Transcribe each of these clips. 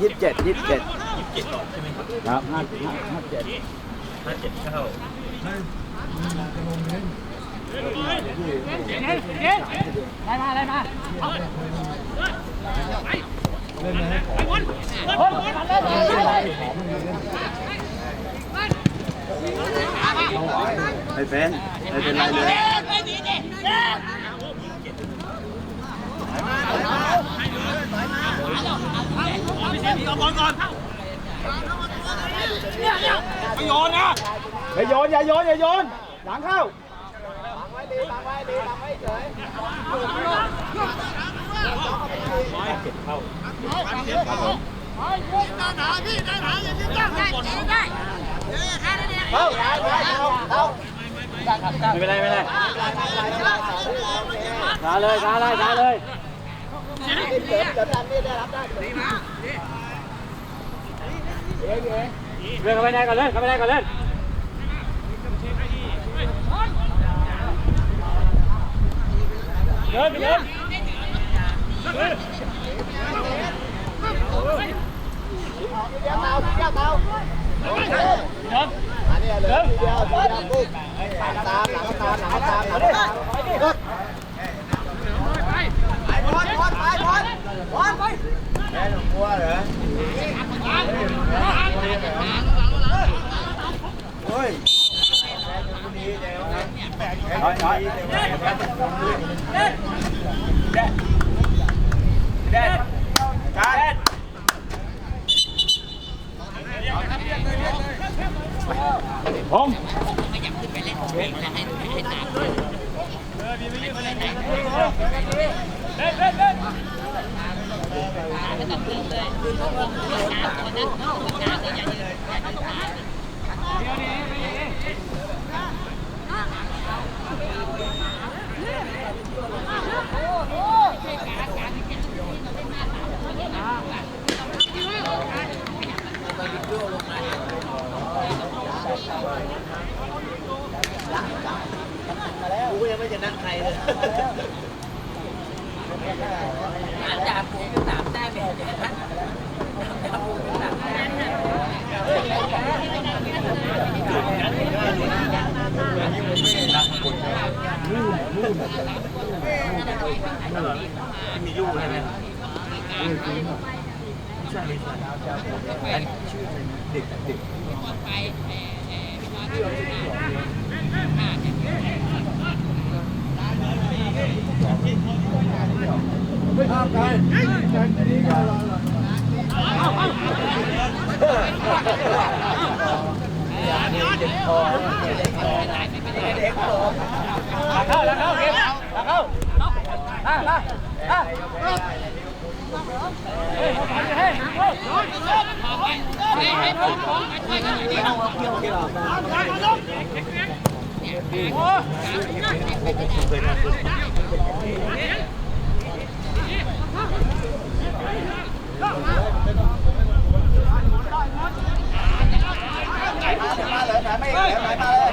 ยี่สิบเจ็ดยี่สิบเจ็ดยี่สิบเจ็ดออกใช่ไหมครับครับห้าห้าห้าเจ็ดห้าเจ็ดเข้าไม่เป็นไม่เป็นไรเลยไม่โยนนะไม่ โยนอย่าโยนอย่าโยนหลังเข้าเจ็ดเข้าเข้าไม่เป็นไรไม่เป็นไรช้าเลยช้าเลยช้าเลยเล่นเข้าไปในก่อนเล่นเข้าไปในก่อนเล่นเดินไปเดินเดิน้อยน้อยการผมจ่า Hey, hey, hey! เดี๋ยวนี้ มียู่ใช่ไหมใช่ไม่ใช่อันชื่อเด็กเด็กเข้าแล้วเข้าเกมแล้วเข้า Mày, mày, mày, mày, mày, mày, mày, mày, mày, mày, mày, mày, mày, mày, mày,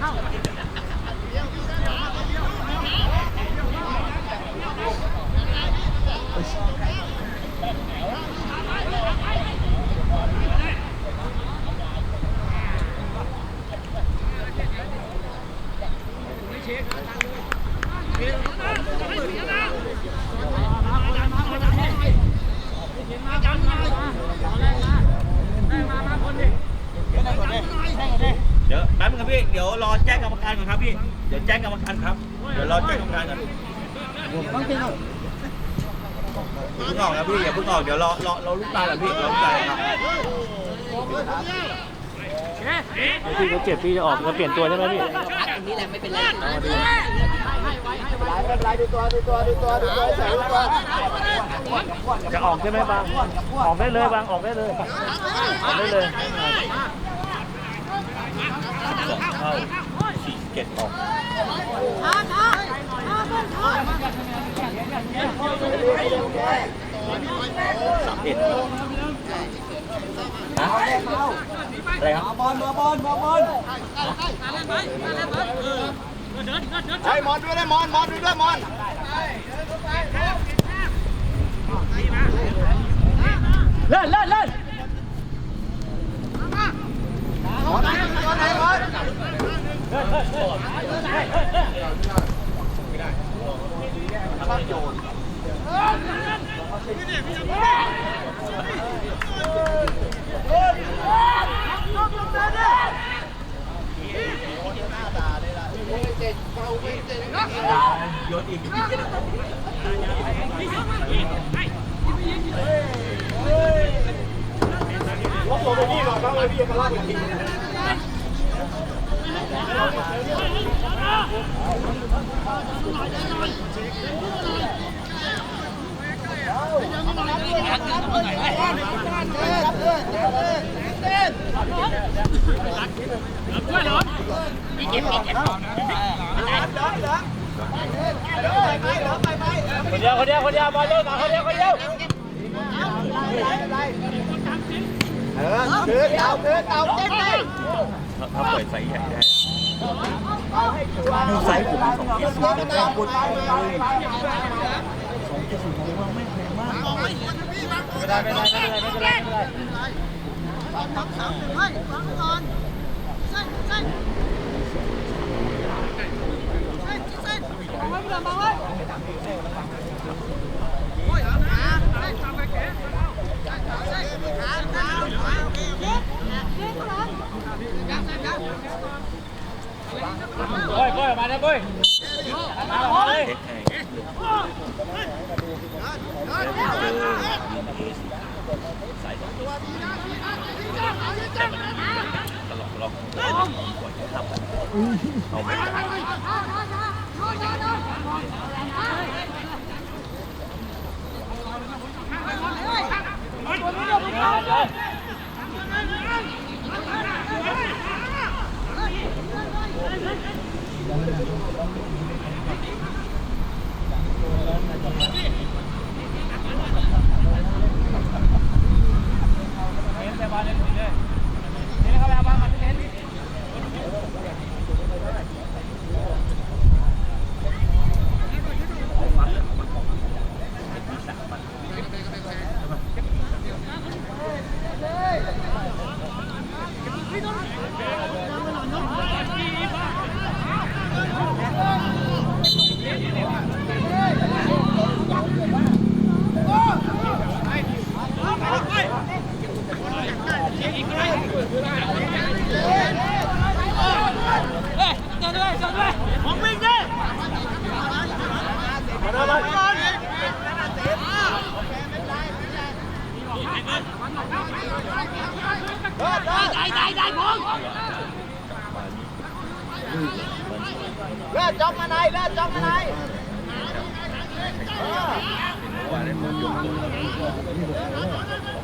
เอาเดี๋ยวแป๊บนึงครับพี่ เดี๋ยวรอแจ้งกรรมการก่อนครับพี่ เดี๋ยวแจ้งกรรมการ ครับ เดี๋ยวรอแจ้งกรรมการก่อนเพิ่งออกนะพี่อย่าเพิ่งออกเดี๋ยวรอรอรอลูกตาลก่อนพี่รอลูกตาลครับพี่เขาเจ็บพี่จะออกจะเปลี่ยนตัวใช่ไหมพี่พักตรงนี้แหละไม่เป็นไรจะออกใช่ไหมบางออกได้เลยบางออกได้เลยออกได้เลยสองเข้าสี่เจ็ดออก ช้าช้า สามเอ็ดฮะอะไรครับบอลมาบอลมาบอลไอ้มอนด้วยได้มอนมอนด้วยด้วยมอนเล่นเล่นเล่นมอนตัวไหนมอนโยนอีก ล็อกตัวไปพี่ก่อนบ้างเลยพี่จะลากอีกที คนเดียวคนเดียวคนเดียวบอลเล่นมาคนเดียวคนเดียวเออคือเต่าคือเต่าเจ๊งเลยถ้าถ้าปล่อยไซส์ใหญ่ได้ ดูไซส์ผมสองเจ็ดสิบมันแรงกว่าไม่ได้ไม่ได้ไม่ได้ไม่เป็นไรไม่เป็นไรโอ้ยโอ้ยมาเลยโอ้ยมา พอเลยเทคให้แล้วเจอยิงเอสสายสองตัวตลอดตลอดปล่อยให้ทำเอาไม่ได้เห็ นแต่บอลเลยถึงเลยเห็นเข้าไปเอาบอลมาที่เห็น เลิกจ็อกมาไหนเลิกจ็อกมาไหนว่าได้หมดยกตัวใครสออ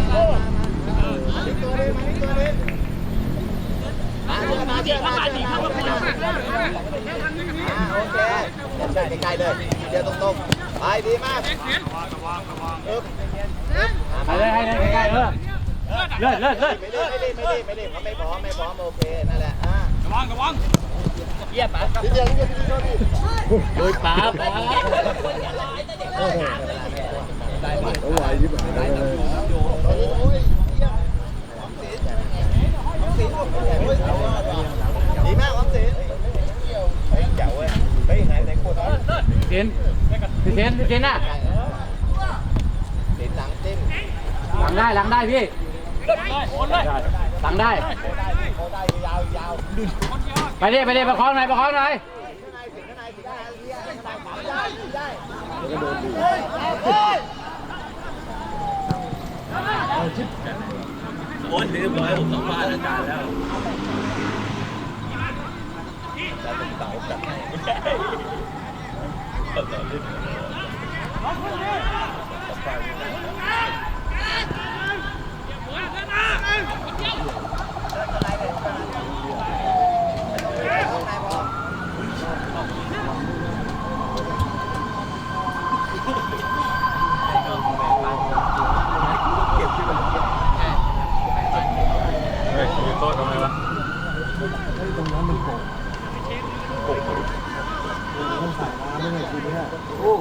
โอเคใช่ใกล้ๆเลยเดี๋ยวตรงๆไปดีมากเออไปเลยให้เลยใกล้ๆเออเลิศเลิศเลิศไม่รีบไม่รีบไม่รีบไม่รีบเขาไม่พร้อมไม่พร้อมโอเคนั่นแหละอ่าเยี่ยมปะนิดเดียวนิดเดียวนิดเดียวดิโดยป๋าป๋าได้ไหมโอ้ยยิ้มได้ไหมโอ้ยเยี่ยมออมสินออมสินโอ้ย ดีมากออมสินเฮ้ยเจ๋วเว้ยเฮ้ยไหนไหนกดออมเห็นพี่เห็นพี่เห็นน่ะสินหลังจิ้มหลังได้หลังได้พี่หลังได้ได้ยาวยาวไปดิไปดิประคองหน่อยประคองหน่อยได้ โอ้ยเรียบร้อยผมต้องมาอาจารย์แล้วแล้วเป็นเต๋าจัดให้ต่อต่อเล่นเฮ้ยยืนโต๊ะทำไมวะ ไอ้ตรงนั้นมันโป่งโป่งมันใส่น้ำไม่ไงคืนนี้โอ้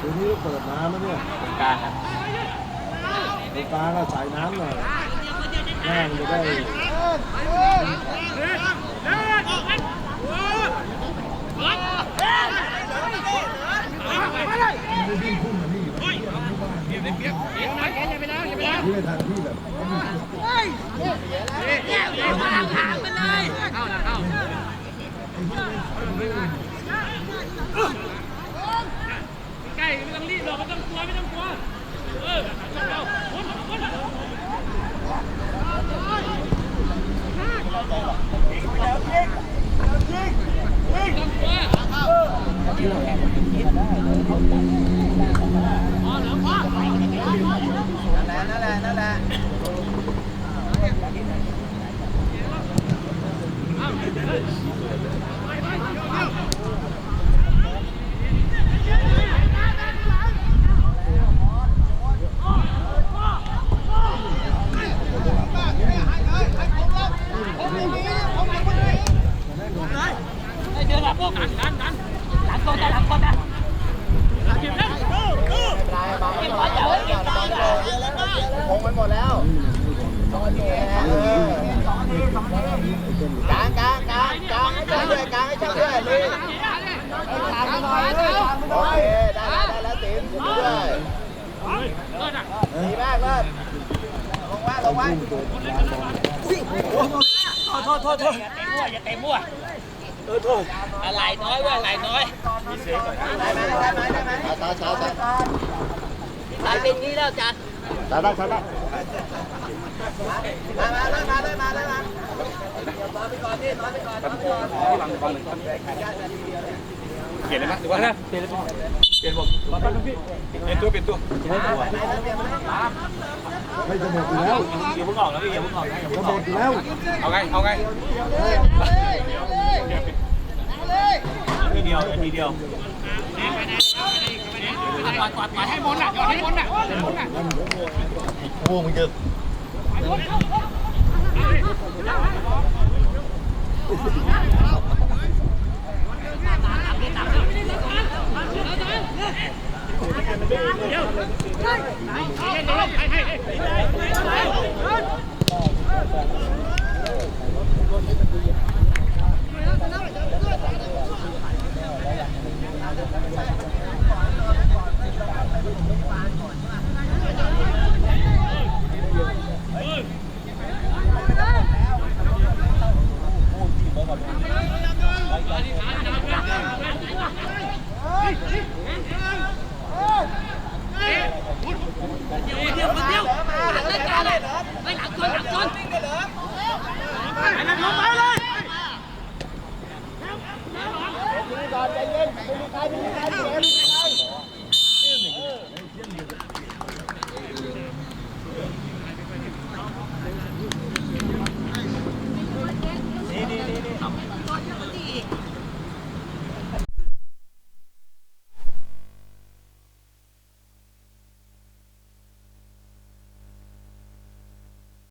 คื นนี้เปิดน้ำไหมเนี่ยกลางอะตรงกลางก็ใส่น้ำหน่อยแม่งจะได้นี่ในทางที่แบบเนี่ยเดี๋ยวทางทางไปเลยใล้ไม่ต้องรีบหรอกไม่ต้องกลัวไม่ต้องกลัวเออเอาวนวนนั่นแหละนั่นแหละนั่นแหละเดินมาพวกดันดันดัน หลังคนนะหลังคนนะ เก็บได้ เก็บไว้เดี๋ยวเก็บได้ก่อน คงไปหมดแล้ว กลางกลางกลางกลางให้ช่างด้วยกลางให้ช่างด้วยลุยกลางหนี่โอเคได้แล้วได้แล้วติ๋มด้วยดีมากเลยลงว่าลงว่าโทษโทษโทษอย่าเตะมั่วเออโทษอะไรน้อยว่าอะไรน้อยได้ไหมได้ไหมได้ไหมช้าช้าช้าสาเป็นนี้แล้วจัดช้าได้ช้าได้ มามาเลยมาเลยมาเลยมาเปลี่ยนเลยมั้ยหรือว่าเปลี่ยนเลยเปลี่ยนผมรอแป๊บนึงพี่เปลี่ยนตัวเปลี่ยนตัวไม่จะหมดอยู่แล้วอย่าเพิ่งออกแล้วพี่อย่าเพิ่งออกนะอย่าจะเพิ่งหอมอกดอยู่แล้วเอาไงเอาไงทีเดียวทีเดียว กอดกอดกอดให้มนอะกอดให้มนอะให้มนอะโอ้มึงจะเ Happy, happy.